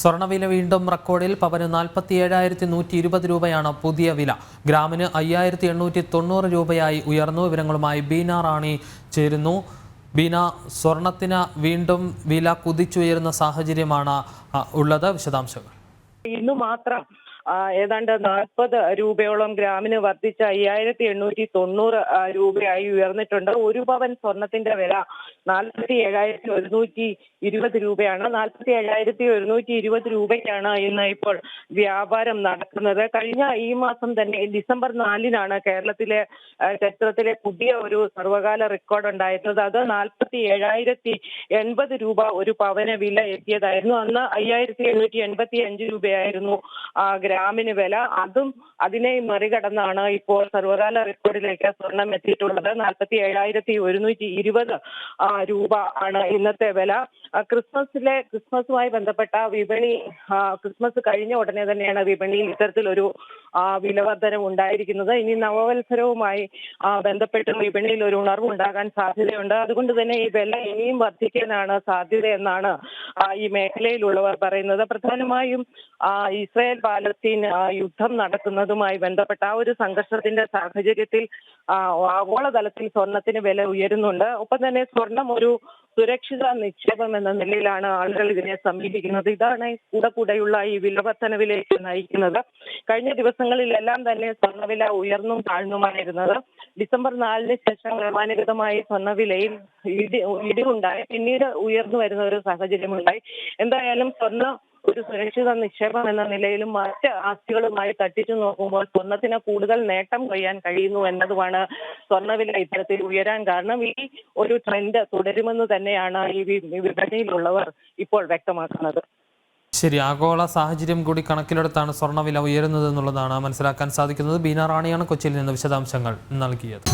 സ്വർണവില വീണ്ടും റെക്കോർഡിൽ പവന് നാൽപ്പത്തി ഏഴായിരത്തി നൂറ്റി ഇരുപത് രൂപയാണ് പുതിയ വില. ഗ്രാമിന് അയ്യായിരത്തി എണ്ണൂറ്റി തൊണ്ണൂറ് രൂപയായി ഉയർന്നു. വിവരങ്ങളുമായി ബീന റാണി ചേരുന്നു. ബീന സ്വർണത്തിന് വീണ്ടും വില കുതിച്ചുയരുന്ന സാഹചര്യമാണ് ഉള്ളത്. വിശദാംശങ്ങൾ. ഇന്ന് മാത്രം ഏതാണ്ട് നാൽപ്പത് രൂപയോളം ഗ്രാമിന് വർദ്ധിച്ച അയ്യായിരത്തി എണ്ണൂറ്റി തൊണ്ണൂറ് രൂപയായി ഉയർന്നിട്ടുണ്ട്. ഒരു പവൻ സ്വർണത്തിന്റെ വില നാൽപ്പത്തി ഏഴായിരത്തി ഒരുന്നൂറ്റി ഇരുപത് രൂപയാണ്. നാൽപ്പത്തി ഏഴായിരത്തി ഒരുന്നൂറ്റി ഇരുപത് രൂപയ്ക്കാണ് ഇന്ന് ഇപ്പോൾ വ്യാപാരം നടക്കുന്നത്. കഴിഞ്ഞ ഈ മാസം തന്നെ ഡിസംബർ നാലിനാണ് കേരളത്തിലെ ചരിത്രത്തിലെ പുതിയ ഒരു സർവകാല റെക്കോർഡ് ഉണ്ടായിരുന്നത്. അത് നാൽപ്പത്തി ഏഴായിരത്തി എൺപത് രൂപ ഒരു പവന വില എത്തിയതായിരുന്നു. അന്ന് അയ്യായിരത്തി എണ്ണൂറ്റി എൺപത്തി അഞ്ച് രൂപയായിരുന്നു ആ, ഗ്രാമിന് വില. അതും അതിനെ മറികടന്നാണ് ഇപ്പോൾ സർവകാല റെക്കോർഡിലേക്ക് സ്വർണം എത്തിയിട്ടുള്ളത്. നാൽപ്പത്തി ഏഴായിരത്തി ഒരുന്നൂറ്റി ഇരുപത് രൂപ ആണ് ഇന്നത്തെ വില. ക്രിസ്മസിലെ ക്രിസ്മസുമായി ബന്ധപ്പെട്ട വിപണി ക്രിസ്മസ് കഴിഞ്ഞ ഉടനെ തന്നെയാണ് വിപണിയിൽ ഇത്തരത്തിലൊരു വിലവർധനം ഉണ്ടായിരിക്കുന്നത്. ഇനി നവവത്സരവുമായി ബന്ധപ്പെട്ട വിപണിയിൽ ഒരു ഉണർവ് ഉണ്ടാകാൻ സാധ്യതയുണ്ട്. അതുകൊണ്ട് തന്നെ ഈ വില ഇനിയും വർദ്ധിക്കാനാണ് സാധ്യത എന്നാണ് ആ, ഈ മേഖലയിലുള്ളവർ പറയുന്നത്. പ്രധാനമായും ഇസ്രായേൽ പാലസ്തീൻ യുദ്ധം നടക്കുന്നതുമായി ബന്ധപ്പെട്ട ആ ഒരു സംഘർഷത്തിന്റെ സാഹചര്യത്തിൽ ആഗോളതലത്തിൽ സ്വർണത്തിന് വില ഉയരുന്നുണ്ട്. ഒപ്പം തന്നെ സ്വർണം ഒരു സുരക്ഷിത നിക്ഷേപം എന്ന നിലയിലാണ് ആളുകൾ ഇതിനെ സമീപിക്കുന്നത്. ഇതാണ് കൂടെ കൂടെയുള്ള ഈ വിലവർത്തനവിലേക്ക് നയിക്കുന്നത്. കഴിഞ്ഞ ദിവസങ്ങളിലെല്ലാം തന്നെ സ്വർണവില ഉയർന്നും താഴ്ന്നുമായിരുന്നത്. ഡിസംബർ നാലിന് ശേഷം ക്രമാനുഗതമായി സ്വർണവിലയിൽ ഇടി ഇടിവുണ്ടായി. പിന്നീട് ഉയർന്നു വരുന്ന ഒരു സാഹചര്യമുണ്ടായി. എന്തായാലും സ്വർണ ഒരു സുരക്ഷിത നിക്ഷേപം എന്ന നിലയിലും മറ്റ് ആസ്തികളുമായി തട്ടിച്ചു നോക്കുമ്പോൾ സ്വർണത്തിന് കൂടുതൽ നേട്ടം കൊയ്യാൻ കഴിയുന്നു എന്നതുമാണ് സ്വർണവില ഇത്തരത്തിൽ ഉയരാൻ കാരണം. ഈ ഒരു ട്രെൻഡ് തുടരുമെന്ന് തന്നെയാണ് ഈ വിപണിയിലുള്ളവർ ഇപ്പോൾ വ്യക്തമാക്കുന്നത്. ശരി ആഗോള സാഹചര്യം കൂടി കണക്കിലെടുത്താണ് സ്വർണവില ഉയരുന്നത് എന്നുള്ളതാണ് മനസ്സിലാക്കാൻ സാധിക്കുന്നത്. ബീന റാണിയാണ് കൊച്ചിയിൽ നിന്ന് വിശദാംശങ്ങൾ നൽകിയത്.